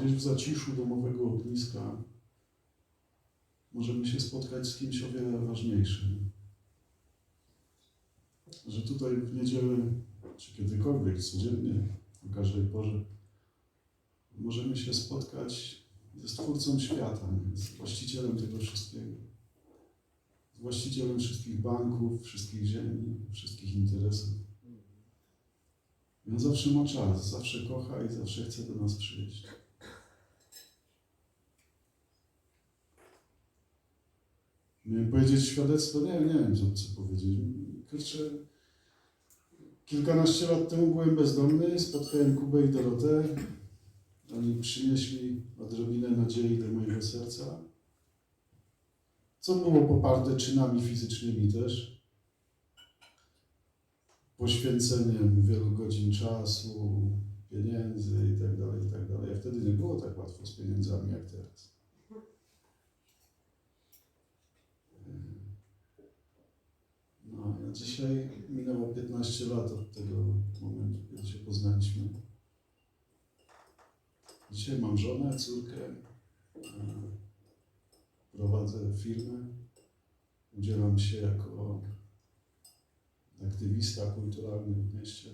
gdzieś w zaciszu domowego ogniska możemy się spotkać z kimś o wiele ważniejszym. Że tutaj w niedzielę, czy kiedykolwiek, codziennie, o każdej porze, możemy się spotkać ze Stwórcą świata, z właścicielem tego wszystkiego. Z właścicielem wszystkich banków, wszystkich ziemi, wszystkich interesów. I on zawsze ma czas, zawsze kocha i zawsze chce do nas przyjść. Miałem powiedzieć świadectwo? Nie, nie wiem, co, powiedzieć. Kurczę, kilkanaście lat temu byłem bezdomny, spotkałem Kubę i Dorotę. Oni przynieśli odrobinę nadziei do mojego serca. Co było poparte czynami fizycznymi też. Poświęceniem wielu godzin czasu, pieniędzy i dalej, i tak dalej. A wtedy nie było tak łatwo z pieniędzami jak teraz. No, a dzisiaj minęło 15 lat od tego momentu, kiedy się poznaliśmy. Dzisiaj mam żonę, córkę, e, prowadzę firmę, udzielam się jako aktywista kulturalny w mieście.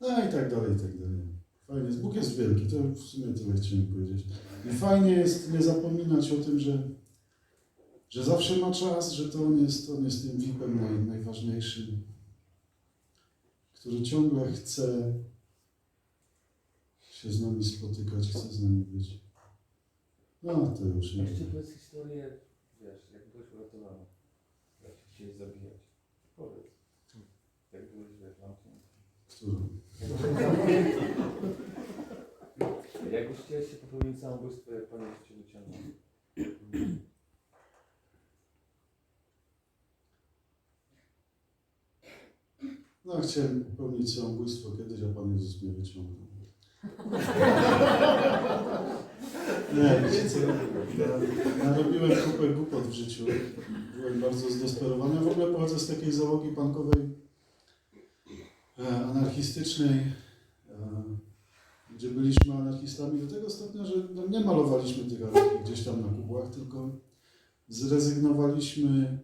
No i tak dalej, i tak dalej. Fajnie jest. Bóg jest wielki, to w sumie tyle chciałem powiedzieć. I fajnie jest nie zapominać o tym, że, że zawsze ma czas, że to on jest, on jest tym VIP-em naj, najważniejszym, który ciągle chce się z nami spotykać, chce z nami być. No to już nie. Jeszcze powiedz historię, wiesz, jak byłeś uratowany. Jak się chcieli zabijać. Powiedz. Jak byłeś, wiesz, zamknięty. Którą? Jak już chciałeś się popełnić samobójstwo, jak Pan Jezus Cię wyciągnął. No chciałem popełnić samobójstwo kiedyś, a Pan Jezus mnie wyciągnął. Nie, wiecie na- narobiłem kupę głupot w życiu. Byłem bardzo zdesperowany. Ja w ogóle pochodzę z takiej załogi bankowej e, anarchistycznej, e, gdzie byliśmy anarchistami do tego stopnia, że no, nie malowaliśmy tych anarchii gdzieś tam na kubłach, tylko zrezygnowaliśmy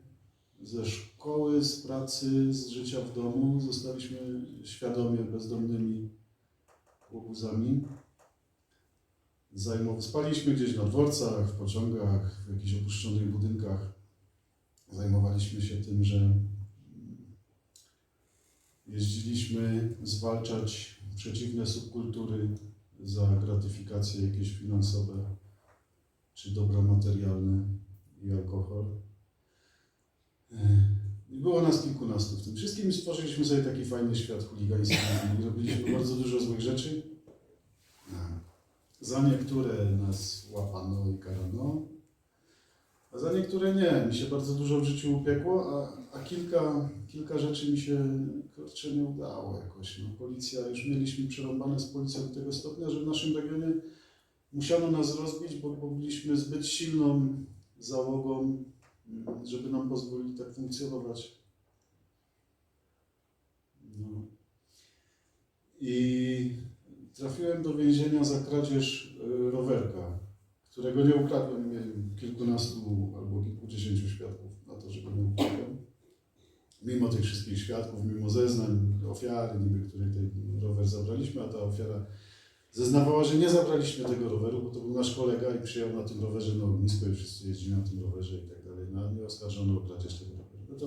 ze szkoły, z pracy, z życia w domu. Zostaliśmy świadomie bezdomnymi łobuzami. Zajmow... Spaliśmy gdzieś na dworcach, w pociągach, w jakichś opuszczonych budynkach. Zajmowaliśmy się tym, że jeździliśmy zwalczać przeciwne subkultury za gratyfikacje jakieś finansowe czy dobra materialne i alkohol. I było nas kilkunastu w tym wszystkim. Stworzyliśmy sobie taki fajny świat chuligański robiliśmy bardzo dużo złych rzeczy. Za niektóre nas łapano i karano, a za niektóre nie. Mi się bardzo dużo w życiu upiekło, a, a kilka, kilka rzeczy mi się kurczę nie udało jakoś. No, policja, już mieliśmy przerąbane z policją do tego stopnia, że w naszym regionie musiano nas rozbić, bo, bo byliśmy zbyt silną załogą żeby nam pozwolić tak funkcjonować. No. I trafiłem do więzienia za kradzież y, rowerka, którego nie ukradłem. Miałem kilkunastu albo kilkudziesięciu świadków na to, że go nie ukradłem. Mimo tych wszystkich świadków, mimo zeznań ofiary, niby której ten rower zabraliśmy, a ta ofiara zeznawała, że nie zabraliśmy tego roweru, bo to był nasz kolega i przyjechał na tym rowerze na ognisko i wszyscy jeździli na tym rowerze i tak dalej. No, nie oskarżono o kradzież tego. No to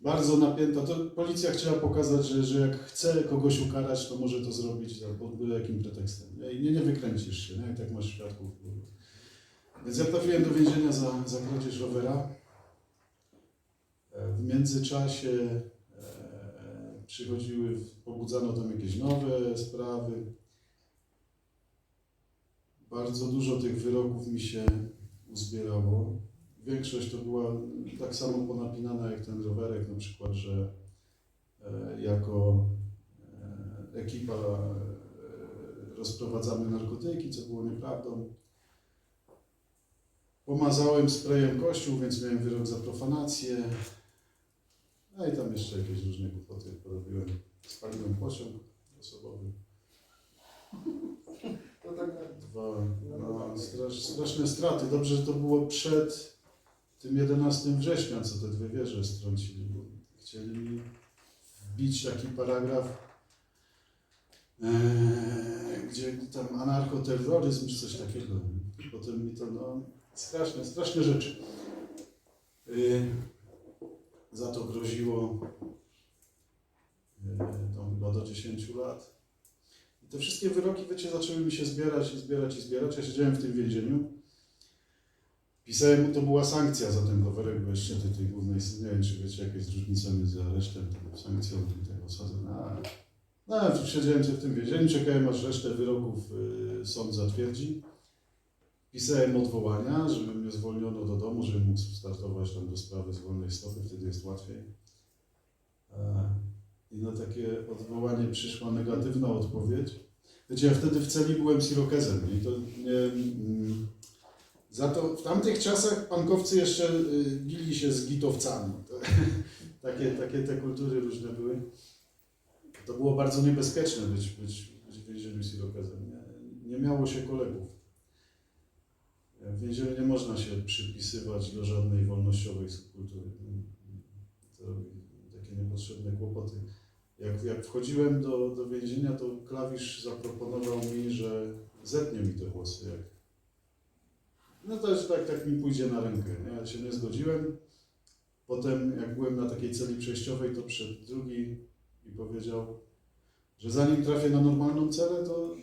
bardzo napięta. To policja chciała pokazać, że, że jak chce kogoś ukarać, to może to zrobić tak, pod byle jakim pretekstem. I nie, nie wykręcisz się, nie? i tak masz świadków. Więc ja trafiłem do więzienia za, za kradzież rowera. E, W międzyczasie e, przychodziły, pobudzano tam jakieś nowe sprawy. Bardzo dużo tych wyroków mi się uzbierało. Większość to była tak samo ponapinana jak ten rowerek, na przykład, że e, jako e, ekipa e, rozprowadzamy narkotyki, co było nieprawdą. Pomazałem sprayem kościół, więc miałem wyrok za profanację. No i tam jeszcze jakieś różne głupoty porobiłem. Spaliłem pociąg osobowy. Dwa, no, strasz, straszne straty. Dobrze, że to było przed tym 11 września, co te dwie wieże strącili. Bo chcieli mi wbić taki paragraf, e, gdzie tam anarchoterroryzm czy coś takiego. Potem mi to, no, straszne, straszne rzeczy. Y, za to groziło y, tam chyba do 10 lat. I te wszystkie wyroki, wiecie, zaczęły mi się zbierać i zbierać i zbierać. Ja siedziałem w tym więzieniu. Pisałem mu, to była sankcja za ten rowerek, bo jeszcze tej, tej głównej, nie wiem, czy wiecie, jaka jest różnica między aresztem, sankcją i tego osadzenia. No, no, siedziałem sobie w tym więzieniu, czekałem aż resztę wyroków y, sąd zatwierdzi. Pisałem odwołania, żeby mnie zwolniono do domu, żebym mógł startować tam do sprawy z wolnej stopy, wtedy jest łatwiej. E, I na takie odwołanie przyszła negatywna odpowiedź. Wiecie, ja wtedy w celi byłem sirokezem i to nie... Mm, za to w tamtych czasach pankowcy jeszcze y, bili się z gitowcami. To, takie, takie te kultury różne były. To było bardzo niebezpieczne być, być, być w więzieniu sirokezem. Nie, nie miało się kolegów. W więzieniu nie można się przypisywać do żadnej wolnościowej subkultury. To takie niepotrzebne kłopoty. Jak, jak wchodziłem do, do więzienia, to klawisz zaproponował mi, że zetnie mi te włosy. Jak... No to jest tak, tak mi pójdzie na rękę. Nie? Ja się nie zgodziłem. Potem, jak byłem na takiej celi przejściowej, to przed drugi i powiedział, że zanim trafię na normalną celę, to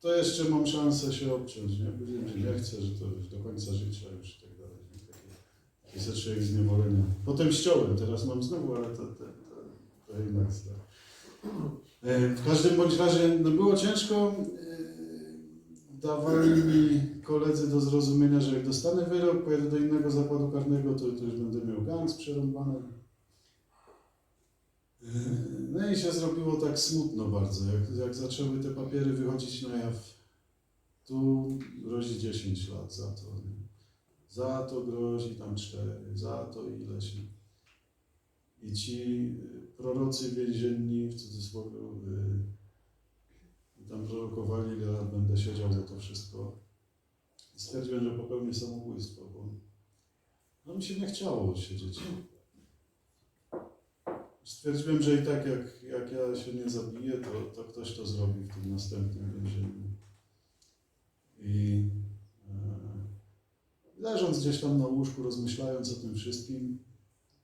to jeszcze mam szansę się obciąć, nie? Powiedziałem, że nie chcę, że to już do końca życia już i tak dalej. nie? Takie, takie zniewolenia. Potem ściąłem, teraz mam znowu, ale to, to, to, to historia. E, W każdym bądź razie no było ciężko. Dawali mi koledzy do zrozumienia, że jak dostanę wyrok, pojadę do innego zakładu karnego, to, to już będę miał gang przerąbany. No i się zrobiło tak smutno bardzo, jak, jak zaczęły te papiery wychodzić na jaw. Tu grozi 10 lat za to. Nie? Za to grozi tam 4, za to ileś. I ci prorocy więzienni, w cudzysłowie, y, tam prorokowali, ile lat będę siedział za to wszystko. I stwierdziłem, że popełnię samobójstwo, bo no mi się nie chciało siedzieć. Stwierdziłem, że i tak jak, jak ja się nie zabiję, to, to ktoś to zrobi w tym następnym więzieniu. I e, leżąc gdzieś tam na łóżku, rozmyślając o tym wszystkim,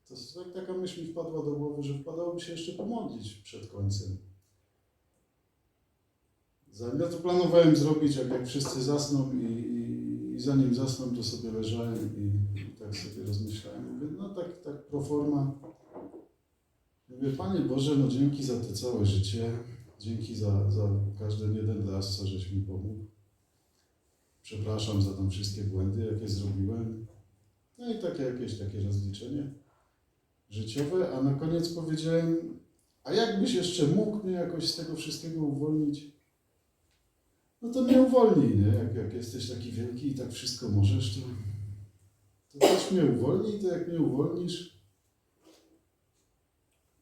to tak, taka myśl mi wpadła do głowy, że wpadałoby się jeszcze pomodlić przed końcem. Ja to planowałem zrobić, jak, jak wszyscy zasną i, i, i zanim zasną, to sobie leżałem i, i tak sobie rozmyślałem. Mówię, no tak, tak pro forma. Mówię, Panie Boże, no dzięki za to całe życie, dzięki za, za każdy jeden raz, co żeś mi pomógł. Przepraszam za tam wszystkie błędy, jakie zrobiłem. No i takie jakieś takie rozliczenie życiowe, a na koniec powiedziałem, a jakbyś jeszcze mógł mnie jakoś z tego wszystkiego uwolnić? No to mnie uwolnij, nie? Jak, jak jesteś taki wielki i tak wszystko możesz, to, to też mnie uwolnij, to jak mnie uwolnisz,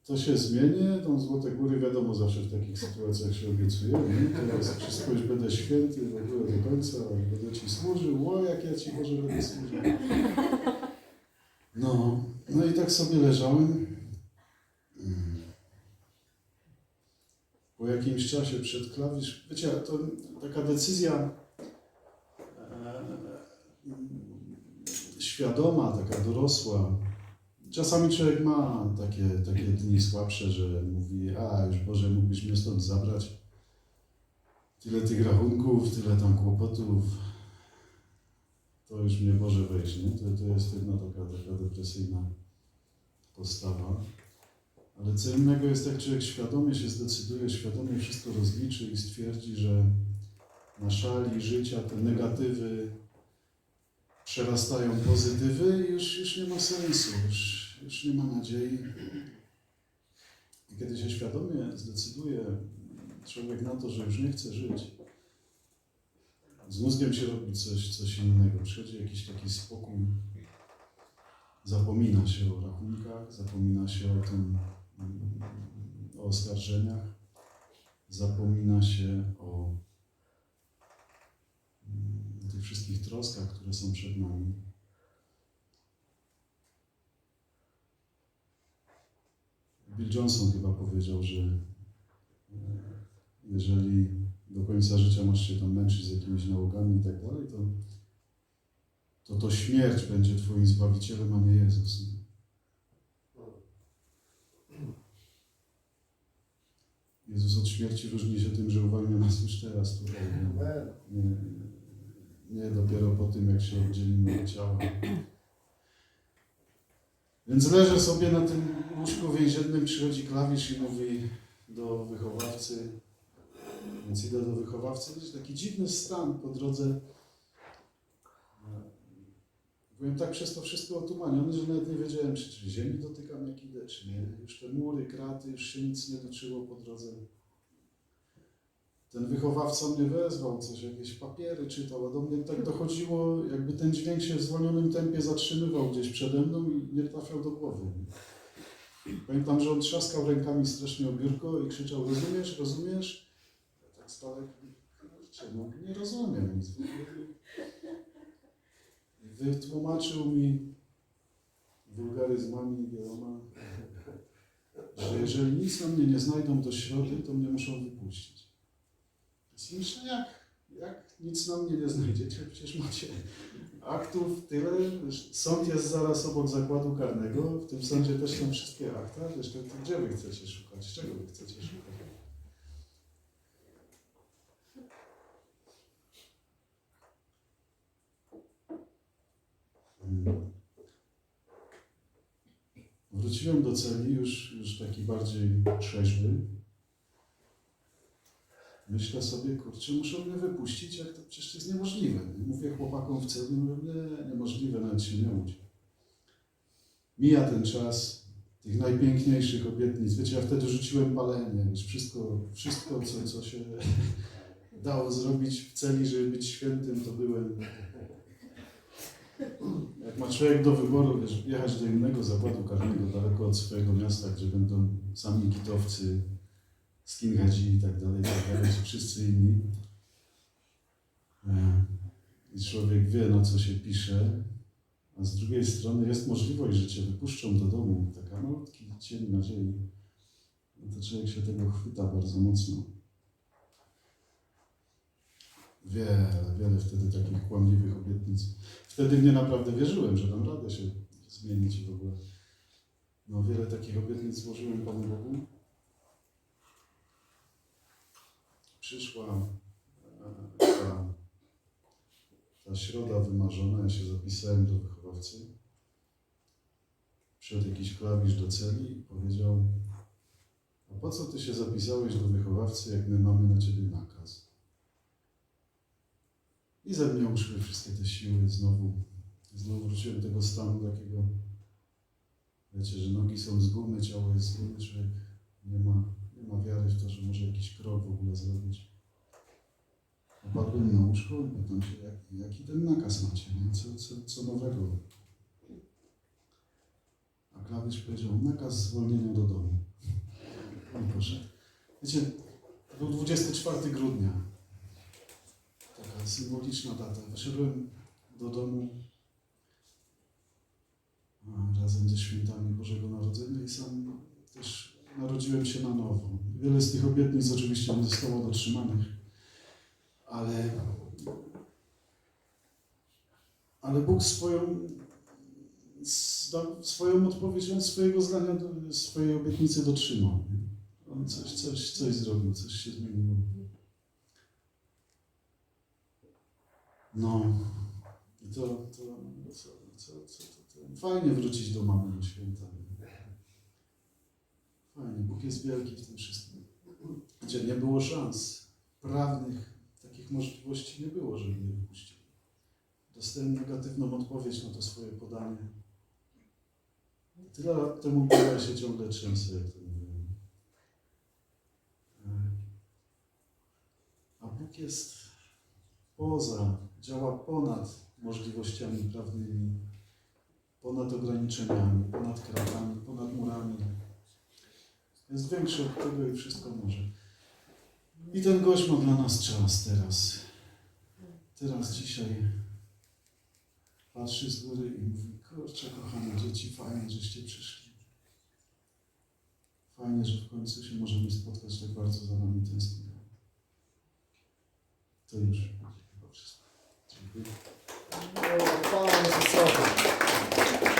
to się zmienię, tą Złote Góry wiadomo zawsze w takich sytuacjach się obiecuje, nie? Teraz wszystko już będę święty w ogóle do końca, będę Ci służył, o jak ja Ci Boże będę służył. No, no i tak sobie leżałem. Mm. Po jakimś czasie przed klawisz, wiecie, to taka decyzja e, mm, świadoma, taka dorosła, Czasami człowiek ma takie, takie dni słabsze, że mówi, a już Boże, mógłbyś mnie stąd zabrać. Tyle tych rachunków, tyle tam kłopotów. To już mnie Boże weź, nie? To, to jest jedna taka, taka depresyjna postawa. Ale co innego jest, jak człowiek świadomie się zdecyduje, świadomie wszystko rozliczy i stwierdzi, że na szali życia te negatywy przerastają pozytywy i już, już nie ma sensu, już, już nie ma nadziei. I kiedy się świadomie zdecyduje człowiek na to, że już nie chce żyć, z mózgiem się robi coś, coś innego, przychodzi jakiś taki spokój, zapomina się o rachunkach, zapomina się o tym, o oskarżeniach, zapomina się o wszystkich troskach, które są przed nami. Bill Johnson chyba powiedział, że e, jeżeli do końca życia masz się tam męczyć z jakimiś nałogami i tak dalej, to to, to śmierć będzie Twoim Zbawicielem, a nie Jezus. Jezus od śmierci różni się tym, że uwalnia nas już teraz tutaj. Nie, nie, dopiero po tym, jak się oddzielimy od ciała. Więc leżę sobie na tym łóżku więziennym, przychodzi klawisz i mówi do wychowawcy. Więc idę do wychowawcy. To jest taki dziwny stan po drodze. Byłem tak przez to wszystko otumaniony, że nawet nie wiedziałem, czy, czy ziemi dotykam jak idę, czy nie. Już te mury, kraty, już się nic nie toczyło po drodze. Ten wychowawca mnie wezwał, coś, jakieś papiery czytał, a do mnie tak dochodziło, jakby ten dźwięk się w zwolnionym tempie zatrzymywał gdzieś przede mną i nie trafiał do głowy. Pamiętam, że on trzaskał rękami strasznie o biurko i krzyczał, rozumiesz, rozumiesz? Ja tak stałem, kurczę, no nie rozumiem nic. Wytłumaczył mi wulgaryzmami wieloma, że jeżeli nic na mnie nie znajdą do środy, to mnie muszą wypuścić. Więc myślę, jak, jak nic na mnie nie znajdziecie, przecież macie aktów tyle, sąd jest zaraz obok zakładu karnego, w tym sądzie też są wszystkie akta, to gdzie wy chcecie szukać, czego wy chcecie szukać? Mm. Wróciłem do celi już, już taki bardziej trzeźwy. Myślę sobie, kurczę, muszą mnie wypuścić, jak to przecież jest niemożliwe. Mówię chłopakom w celi, mówię, nie, niemożliwe, nawet się nie łudź. Mija ten czas tych najpiękniejszych obietnic. Wiecie, ja wtedy rzuciłem palenie, wiesz, wszystko, wszystko co, co się dało zrobić w celi, żeby być świętym, to byłem. Jak ma człowiek do wyboru, wiesz, jechać do innego zakładu karnego, daleko od swojego miasta, gdzie będą sami gitowcy, skinheadzi i tak dalej, i tak dalej, wszyscy inni. E, I człowiek wie, na co się pisze, a z drugiej strony jest możliwość, że cię wypuszczą do domu, taka malutki cień nadziei. No to człowiek się tego chwyta bardzo mocno. Wiele, wiele wtedy takich kłamliwych obietnic. Wtedy w nie naprawdę wierzyłem, że dam radę się zmienić w ogóle. No wiele takich obietnic złożyłem Panu Bogu. Przyszła e, ta, ta środa wymarzona, ja się zapisałem do wychowawcy. Przyszedł jakiś klawisz do celi i powiedział a po co Ty się zapisałeś do wychowawcy, jak my mamy na Ciebie nakaz? I uszły wszystkie te siły, znowu, znowu wróciłem do tego stanu takiego, wiecie, że nogi są z gumy, ciało jest z gumy, człowiek nie ma, nie ma wiary w to, że może jakiś krok w ogóle zrobić. Opadłem na łóżko i pytam się, jak, jaki ten nakaz macie, nie? Co, co, co nowego? A klawisz powiedział, nakaz zwolnienia do domu. I poszedł. Wiecie, był 24 grudnia symboliczna data. Wyszedłem do domu razem ze świętami Bożego Narodzenia i sam też narodziłem się na nowo. Wiele z tych obietnic oczywiście nie zostało dotrzymanych, ale, ale Bóg swoją, swoją odpowiedź, on swojego zdania, swojej obietnicy dotrzymał. On coś, coś, coś zrobił, coś się zmieniło. No, i to, to, co, co, co, to, fajnie wrócić do mamy na święta. Fajnie, Bóg jest wielki w tym wszystkim. Gdzie nie było szans prawnych, takich możliwości nie było, żeby mnie wypuścił. Dostałem negatywną odpowiedź na to swoje podanie. Tyle lat temu było, ja się ciągle trzęsę, jak to mówiłem. A Bóg jest poza, działa ponad możliwościami prawnymi, ponad ograniczeniami, ponad kratami, ponad murami. Jest większy od tego i wszystko może. I ten gość ma dla nas czas teraz. Teraz, dzisiaj patrzy z góry i mówi, kurczę kochane dzieci, fajnie, żeście przyszli. Fajnie, że w końcu się możemy spotkać, tak bardzo za wami tęsknię. To już Following Mrs. Silver.